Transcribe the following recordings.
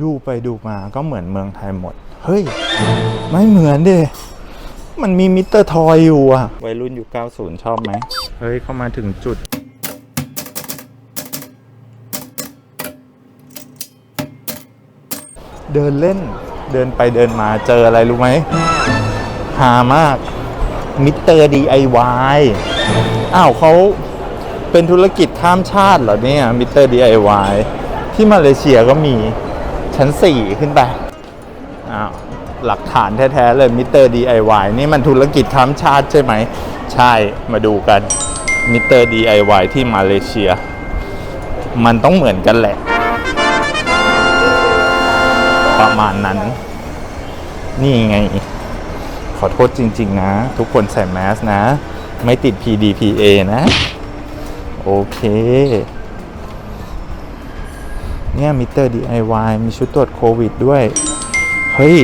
ดูไปดูมาก็เหมือนเมืองไทยหมด เฮ้ย ไม่เหมือนดิมันมีมิสเตอร์ทอยอยู่อะวัยรุ่นอยู่ 90 ชอบไหม เฮ้ย เข้ามาถึงจุด เดินเล่น เดินไปเดินมาเจออะไรรู้ไหม หามาก มิสเตอร์ DIY อ้าวเขาเป็นธุรกิจข้ามชาติเหรอเนี่ย มิสเตอร์ DIY ที่มาเลเซียก็มี ชั้น 4 ขึ้นไปอ้าวหลักฐานแท้ๆเลยมิเตอร์ DIY นี่มันธุรกิจข้ามชาติใช่ไหม ใช่มาดูกันมิเตอร์ DIY ที่มาเลเซีย มันต้องเหมือนกันแหละ ประมาณนั้น นี่ไง ขอโทษจริง ๆ นะ ทุกคนใส่แมสนะ ไม่ติด PDPA นะ โอเค เนี่ยมิเตอร์ DIY มีชุดตรวจโควิดด้วย เฮ้ย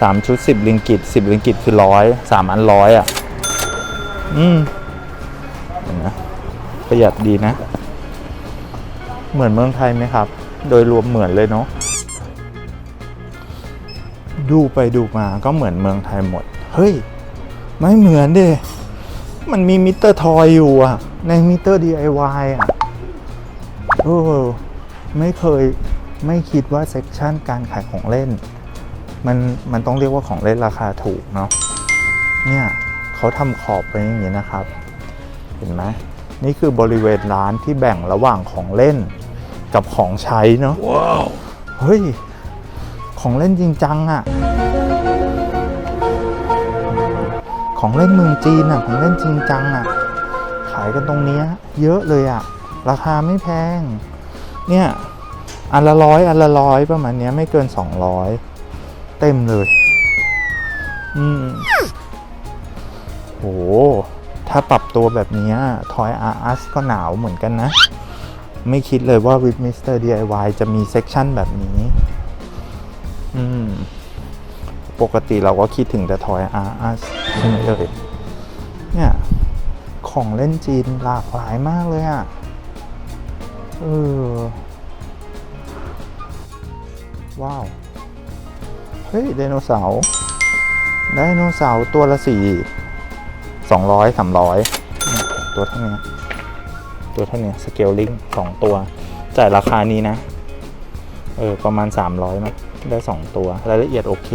สามชุดสิบลิงกิตสิบลิงกิตคือร้อยสามอันร้อยอะ อืมนะประหยัดดีนะ เหมือนเมืองไทยไหมครับ โดยรวมเหมือนเลยเนาะดูไปดูมาก็เหมือนเมืองไทยหมด เฮ้ย ไม่เหมือนดิมันมีมิเตอร์ทอยอยู่อะ ในมิเตอร์ DIY อะโอ้ ไม่เคยไม่คิดว่าเซ็กชันการขายของเล่น มันมันต้องเรียกว่าของเล่นราคาถูกเนาะเนี่ยเขาทำขอบไปอย่างนี้นะครับ เห็นไหมนี่คือบริเวณร้านที่แบ่งระหว่างของเล่นกับของใช้เนาะเฮ้ย ของเล่นจริงจังอะของเล่นเมืองจีนอะของเล่นจริงจังอะขายกันตรงเนี้ยเยอะเลยอะราคาไม่แพง เนี่ยอันละร้อยอันละร้อยประมาณนี้ไม่เกิน 200 เต็มเลย อืมโห ถ้าปรับตัวแบบนี้ทอยอาร์อัสก็หนาวเหมือนกันนะ ไม่คิดเลยว่าวิดมิสเตอร์ DIY จะมีเซ็กชันแบบนี้ อืม ปกติเราก็คิดถึงแต่ทอยอาร์อัสใช่ไหมเอ่ยเนี่ย ของเล่นจีนหลากหลายมากเลยอะ เออ ว้าว เฮ้ยไดโนเสาร์ไดโนเสาร์ตัวละสี่สองร้อยสามร้อยตัวเท่านี้ ตัวเท่านี้สเกลลิงสองตัว จ่ายราคานี้นะ เออ ประมาณ300มั้ยได้2ตัว รายละเอียดโอเค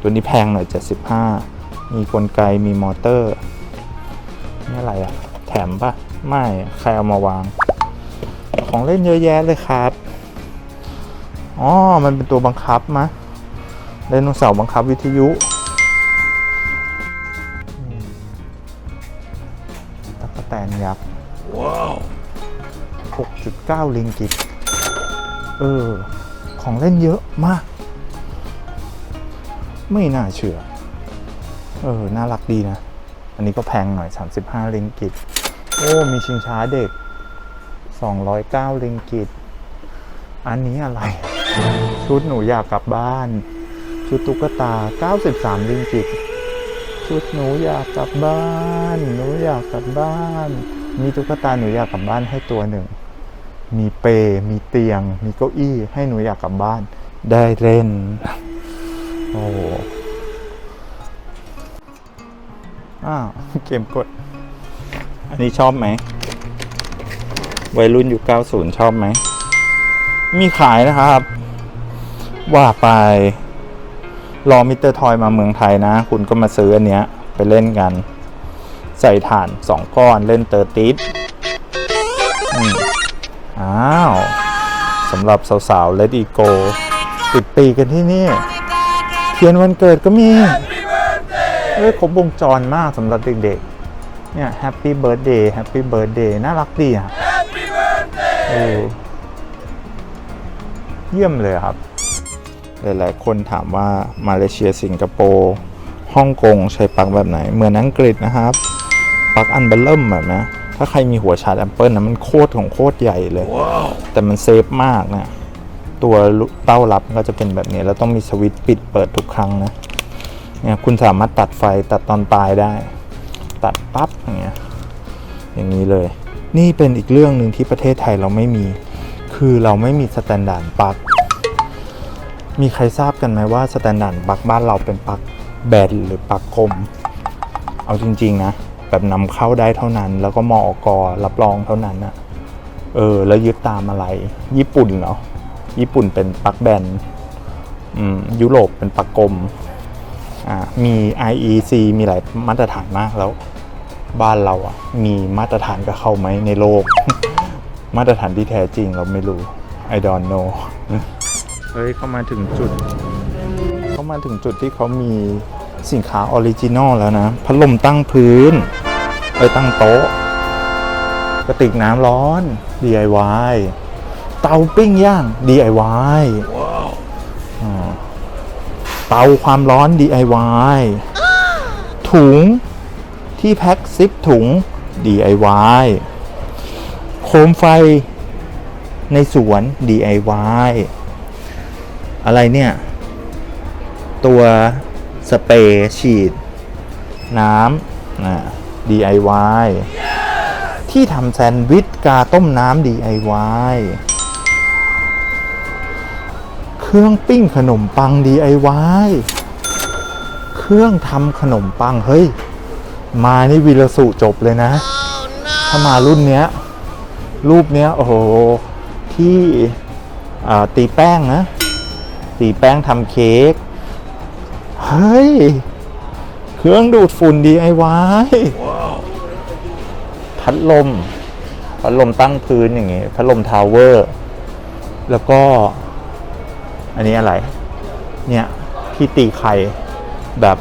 ตัวนี้แพงหน่อย75มีกลไกมีมอเตอร์ นี่อะไรอะแถมปะไม่ ใครเอามาวาง ของเล่นเยอะแยะเลยครับ อ๋อ มันเป็นตัวบังคับมะไดโนเสาร์บังคับวิทยุอืมตะกแตนยักษ์ ว้าว 6.9 ลิงกิต เออ ของเล่นเยอะมาก ไม่น่าเชื่อ เออ น่ารักดีนะ อันนี้ก็แพงหน่อย 35 ลิงกิต โอ้ มีชิงช้าเด็ก 209 ลิงกิต อันนี้อะไร ชุดหนูอยากกลับบ้าน ชุดตุ๊กตา 93ลิงกิตชุดหนูอยากกลับบ้าน หนูอยากกลับบ้าน มีตุ๊กตาหนูอยากกลับบ้านให้ตัวหนึ่ง มีเปรมีเตียง มีเก้าอี้ให้หนูอยากกลับบ้าน ได้เล่น โอ้อ้าวเกมกด อันนี้ชอบไหมวัยรุ่นอยู่ 90 ชอบไหม มีขายนะครับ ว่าไปรอมิเตอร์ทอยมาเมืองไทยนะ คุณก็มาซื้ออันเนี้ยไปเล่นกัน ใส่ถ่าน 2 ก้อนเล่นเตอร์ติสอ้าวสำหรับสาวๆ Let It Go ติดปีกันที่นี่เทียนวันเกิดก็มีเอ้ยครบวงจรมากสำหรับเด็กๆ เนี่ย Happy Birthday Happy Birthday น่ารักดีอะเยี่ยมเลยครับ หลายๆคนถามว่ามาเลเซียสิงคโปร์ฮ่องกงใช้ปลั๊กแบบไหน เหมือนอังกฤษนะครับปลั๊กอันเบลเริ่มแบบนะถ้าใครมีหัวชาร์จแอมเปิลนะมันโคตรของโคตรใหญ่เลยแต่มันเซฟมากนะตัวเต้ารับก็จะเป็นแบบนี้ แล้วต้องมีสวิตช์ปิดเปิดทุกครั้งนะเนี่ยคุณสามารถตัดไฟตัดตอนปลายได้ ตัดปั๊บอย่างเงี้ยอย่างนี้เลย นี่เป็นอีกเรื่องหนึ่งที่ประเทศไทยเราไม่มี คือเราไม่มีสแตนดาร์ดปลั๊ก มีใครทราบกันไหมว่าสแตนดาร์ดปลั๊กบ้านเราเป็นปลั๊กแบนหรือปลั๊กคม เอาจริง ๆ นะ แบบนำเข้าได้เท่านั้น แล้วก็มอกรับรองเท่านั้นนะเออ แล้วยึดตามอะไร ญี่ปุ่นเหรอ ญี่ปุ่นเป็นปลั๊กแบนอืมยุโรปเป็นปลั๊กกลมอ่ามี IEC มีหลายมาตรฐานมากแล้ว บ้านเราอะ มีมาตรฐานกับเขาไหมในโลก มาตรฐานที่แท้จริงเราไม่รู้ I don't know เฮ้ยเข้ามาถึงจุด เข้ามาถึงจุดที่เขามีสินค้าออริจินอลแล้วนะ พัดลมตั้งพื้นเอตั้งโต๊ะกระติกน้ำร้อน DIY เตาปิ้งย่าง DIY อ่าเตาความร้อน DIY ถุงที่แพ็คซิปถุง DIY โคมไฟในสวน DIY อะไรเนี่ย ตัวสเปรย์ฉีด น้ำนะ DIY ที่ทำแซนด์วิชกาต้มน้ำ DIY เครื่องปิ้งขนมปัง DIY เครื่องทำขนมปัง เฮ้ย มานี่วิลสุจบเลยนะ ถ้ามารุ่นเนี้ย รูปเนี้ย โอ้โห ที่ตีแป้งนะ ตีแป้งทำเค้ก เฮ้ย เครื่องดูดฝุ่น DIY พัดลม พัดลมตั้งพื้นอย่างงี้พัดลมทาวเวอร์ แล้วก็ อันนี้อะไร เนี่ย ที่ตีไข่แบบ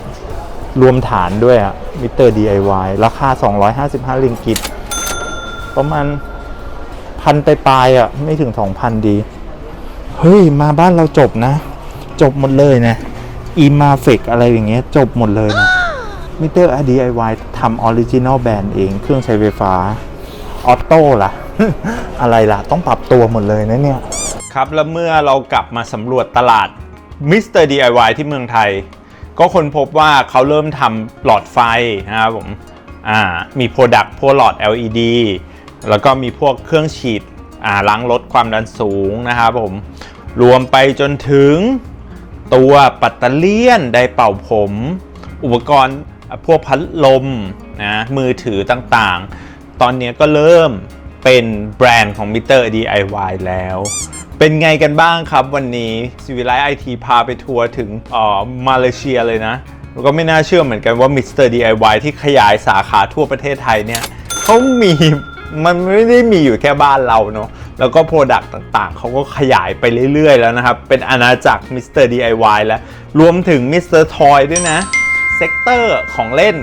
รวมฐานด้วยอะมิเตอร์ DIY ราคา 255 ลิงกิตประมาณพันไปปลายอะไม่ถึง 2,000 ดี เฮ้ยมาบ้านเราจบนะ จบหมดเลยนะอีมาเฟกอะไรอย่างเงี้ยจบหมดเลยนะมิเตอร์ DIY ทำออริจินอลแบรนด์เองเครื่องใช้ไฟฟ้าออโต้ล่ะ อะไรล่ะ ต้องปรับตัวหมดเลยนะเนี่ย ครับ แล้วเมื่อเรากลับมาสำรวจตลาดมิสเตอร์ DIY ที่เมืองไทย ก็ค้นพบว่าเขาเริ่มทำหลอดไฟนะครับผมมีโปรดักต์พวกหลอด LED แล้วก็มีพวกเครื่องฉีดล้างลด ความดันสูงนะครับผม รวมไปจนถึงตัวปัตเตอร์เลียนไดเป่าผม อุปกรณ์พวกพัดลมนะมือถือต่างๆ ตอนนี้ก็เริ่มเป็นแบรนด์ของมิเตอร์ DIY แล้ว เป็นไงกันบ้างครับวันนี้ซีวิไลไอทีพาไปทัวร์ถึงอ่อมาเลเซียเลยนะแล้วก็ไม่น่าเชื่อเหมือนกันว่ามิสเตอร์ DIY ที่ขยายสาขาทั่วประเทศไทยเนี่ยเขามีมันไม่ได้มีอยู่แค่บ้านเราเนาะ แล้วก็โปรดักต์ต่างๆ เขาก็ขยายไปเรื่อยๆ แล้วนะครับ เป็นอาณาจักรมิสเตอร์ DIY แล้ว รวมถึงมิสเตอร์ทอยด้วยนะ เซกเตอร์ของเล่น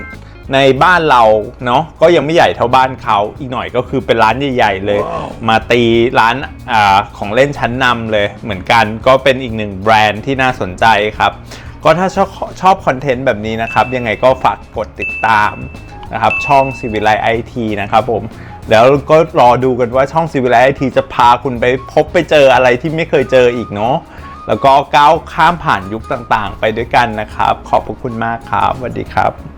ในบ้านเราเนาะก็ยังไม่ใหญ่เท่าบ้านเขาอีกหน่อยก็คือเป็นร้านใหญ่ ๆ เลย มาตีร้านอาของเล่นชั้นนำเลย เหมือนกันก็เป็นอีกหนึ่งแบรนด์ที่น่าสนใจครับ ก็ถ้าชอบชอบคอนเทนต์แบบนี้นะครับ ยังไงก็ฝากกดติดตามนะครับ ช่อง c i v i l i z e IT นะครับผม แล้วก็รอดูกันว่าช่อง Civilize จะพาคุณไปพบไปเจออะไรที่ไม่เคยเจออีกเนาะแล้วก็ก้าวข้ามผ่านยุคต่างๆ ไปด้วยกันนะครับ ขอบพระคุณมากครับสวัสดีครับ